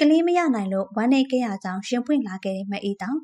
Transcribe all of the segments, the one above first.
ကလေးမရနိုင်လို့ဝမ်းနေခဲ့ရကြောင်းရှင်ဖွင့်လာခဲ့တဲ့မအေးတောင်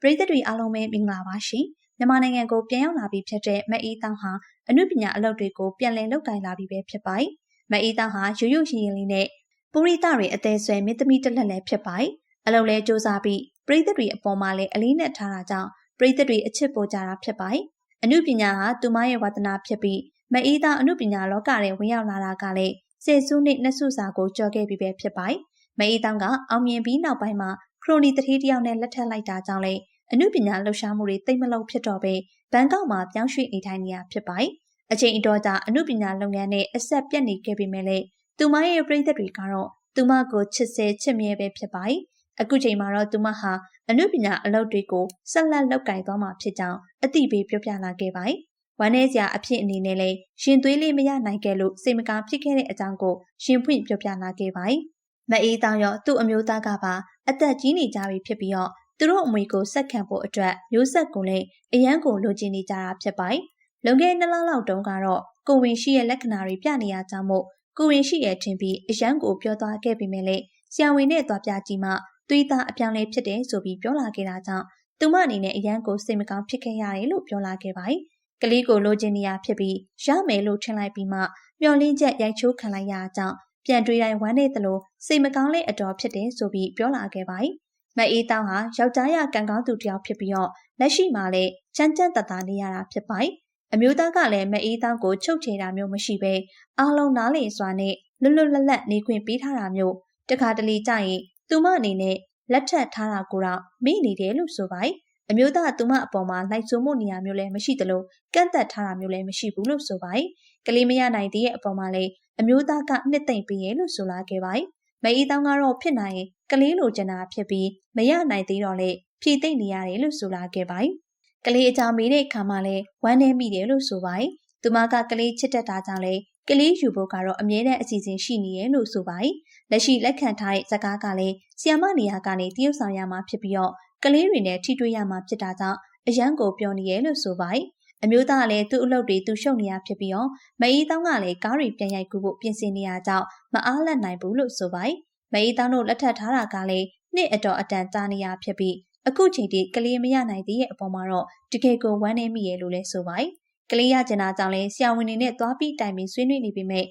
ပရိသတ်တွေအားလုံးပဲမင်္ဂလာပါရှင်မြန်မာနိုင်ငံကိုပြန်ရောက်လာပြီးဖြစ်တဲ့မအေးတောင်ဟာအနုပညာအလုပ်တွေကိုပြန်လည်လုပ်ကိုင်လာပြီးပဲဖြစ်ပါတယ်မအေးတောင်ဟာရိုးရိုးရှင်ရင်လေးနဲ့ပုရိသတွေအသေးဆွဲမင်းသမီးတစ်လက်လည်းဖြစ်ပါတယ်အလုပ်လဲစူးစမ်းပြီးပရိသတ်တွေအပေါ်မှာလည်းအလေးနဲ့ထားတာကြောင့်ပရိသတ်တွေအချစ်ပိုကြတာဖြစ်ပါတယ်အနုပညာဟာသူမရဲ့ဝါသနာဖြစ်ပြီးမအေးတောင်အနုပညာလောကထဲဝင်ရောက်လာတာကလည်းစေစုနှစ်နှစ်စုစာကိုကြော်ခဲ့ပြီးပဲဖြစ်ပါတယ် မအေးတောင်ကအောင်မြင်ပြီးနောက်ပိုင်းမှာခရိုနီတတိတယောက်နဲ့လက်ထပ်လိုက်တာကြောင့်လေအမှုပညာလှူရှားမှုတွေတိတ်မလုံးဖြစ်တော့ပဲဘန်ကောက်မှာပြောင်းရွှေ့နေထိုင်နေရဖြစ်ပါတယ်။အချိန်အတော်ကြာအမှုပညာလုပ်ငန်းနဲ့အဆက်ပြတ်နေခဲ့ပေမဲ့လည်းသူမရဲ့ပြည်သက်တွေကတော့သူမကိုချစ်စေချစ်မြဲပဲဖြစ်ပါတယ်။အခုချိန်မှာတော့သူမဟာအမှုပညာအလုပ်တွေကိုဆက်လက်လုပ်ကိုင်သွားမှာဖြစ်ကြောင်းအသိပေးပြောပြလာခဲ့ပါတယ်။ဝမ်းနေစရာအဖြစ်အနေနဲ့လည်းရှင်သွေးလေးမရနိုင်ခဲ့လို့စိတ်မကောင်းဖြစ်ခဲ့တဲ့အကြောင်းကိုရှင်ဖွင့်ပြောပြလာခဲ့ပါတယ်။ မအေးတောင်ရောသူ့အမျိုးသားကပါအသက်ကြီးနေကြပြီဖြစ်ပြီးတော့သူတို့အမွေကိုဆက်ခံဖို့အတွက်မျိုးဆက်ကိုလည်းအရန်ကိုလိုချင်နေကြတာဖြစ်ပါတယ်။လွန်ခဲ့နှစ်လလောက်တုန်းကတော့ကိုဝင်ရှိရဲ့လက္ခဏာတွေပြနေရကြောင်းမို့ကိုဝင်ရှိရဲ့ထင်ပြီးအရန်ကိုပြောသွားခဲ့ပေမဲ့လည်းဆရာဝန်နဲ့သွားပြကြည့်မှသွေးသားအပြောင်းလဲဖြစ်တယ်ဆိုပြီးပြောလာခဲ့တာကြောင့်သူမအနေနဲ့အရန်ကိုစိတ်မကောင်းဖြစ်ခဲ့ရတယ်လို့ပြောလာခဲ့ပါတယ်။ကလေးကိုလိုချင်နေရဖြစ်ပြီးရမယ်လို့ထင်လိုက်ပြီးမှမျောလင်းချက်ရိုက်ချိုးခံလိုက်ရကြောင်း ပြန်တွေးတိုင်းဝမ်းနေသလိုစိတ်မကောင်းလဲအတော်ဖြစ်တယ်ဆိုပြီးပြောလာခဲ့ပါတယ်။မအေးတောင်းဟာယောက်ျားရကံကောင်းသူတစ်ယောက်ဖြစ်ပြီးတော့လက်ရှိမှာလည်းချမ်းချမ်းသာသာနေရတာဖြစ်ပါတယ်။အမျိုးသားကလည်းမအေးတောင်းကိုချုပ်ချယ်တာမျိုးမရှိဘဲအားလုံးနားလည်စွာနဲ့လွတ်လွတ်လပ်လပ်နေခွင့်ပေးထားတာမျိုးတခါတလေကြရင်သူမအနေနဲ့လက်ထပ်ထားတာကိုတော့မေ့နေတယ်လို့ဆိုပါတယ်။အမျိုးသားသူမအပေါ်မှာလိုက်ဆိုမှုနေရာမျိုးလည်းမရှိသလိုကန့်သက်ထားတာမျိုးလည်းမရှိဘူးလို့ဆိုပါတယ်။ကလေးမရနိုင်သေးတဲ့အပေါ်မှာလည်း အမျိုးသားကနှစ်သိမ့်ပေးရဲ့လို့ဆိုလာခဲ့ပါတယ်။မအေးတောင်းကတော့ဖြစ်နိုင်ရင်ကလေးလိုချင်တာဖြစ်ပြီးမရနိုင်သေးတော့လေဖြည့်သိမ့်နေရတယ်လို့ဆိုလာခဲ့ပါတယ်။ကလေးအကြောင်းမေးတဲ့အခါမှာလည်းဝမ်းနေမိတယ်လို့ဆိုပါတယ်။သူမကကလေးချစ်တတ်တာကြောင့်လေကလေးယူဖို့ကတော့အမြဲတမ်းအစီအစဉ်ရှိနေရဲ့လို့ဆိုပါတယ်။လက်ရှိလက်ခံထားတဲ့ဇကားကလည်းဆီယမနေရာကနေတရုတ်ဆောင်ရမှာဖြစ်ပြီးတော့ကလေးတွေနဲ့ထိတွေ့ရမှာဖြစ်တာကြောင့်အရန်ကိုပြောနေရဲ့လို့ဆိုပါတယ်။ အမျိုးသားလည်းသူ့အလုပ်တွေသူရှုပ်နေရဖြစ်ပြီးတော့မအေးတောင်းကလည်းကားတွေပြန်ရိုက်ကူဖို့ပြင်ဆင်နေရကြောင်းမအားလတ်နိုင်ဘူးလို့ဆိုပါတယ်မအေးတောင်းတို့လက်ထပ်ထားတာကလည်းနှစ်အတော်အတန်ကြာနေရဖြစ်ပြီးအခုချိန်ထိကလေးမရနိုင်သေးရဲ့အပေါ်မှာတော့တကယ်ကိုဝမ်းနည်းမိရဲ့လို့လည်းဆိုပါတယ်။ကလေးရကျင်တာကြောင့်လည်းဆရာဝန်တွေနဲ့သွားပြီးတိုင်ပင်ဆွေးနွေးနေပေမဲ့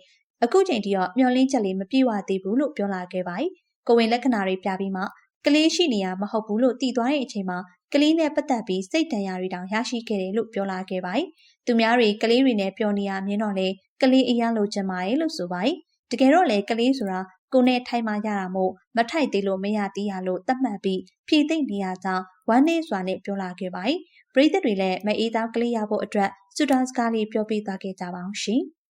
အခုချိန်ထိတော့မျောလင်းချက်လေးမပြေဝသေးဘူးလို့ပြောလာခဲ့ပါတယ်။ကိုဝင်လက္ခဏာတွေပြပြီးမှ ကလေးရှိနေရမဟုတ်ဘူးလို့တည်သွားတဲ့အချိန်မှာကလေးနဲ့ပတ်သက်ပြီးစိတ်တန်ရာတွေတောင်ရရှိခဲ့တယ်လို့ပြောလာခဲ့ပါတယ်။သူများတွေကလေးတွေနဲ့ပြောနေရမြင်တော့လေကလေးအရန်လိုချင်ပါတယ်လို့ဆိုပါတယ်။တကယ်တော့လေကလေးဆိုတာကိုနဲ့ထိုင်မှရတာမို့မထိုက်သေးလို့မရသေးရလို့သတ်မှတ်ပြီးဖြည့်သိမ့်နေရကြောင်းဝမ်းနေစွာနဲ့ပြောလာခဲ့ပါတယ်။ပရိသတ်တွေလည်းမအေးသားကလေးရဖို့အတွက်စူတန်စကားလေးပြောပြသွားခဲ့ကြပါအောင်ရှင်။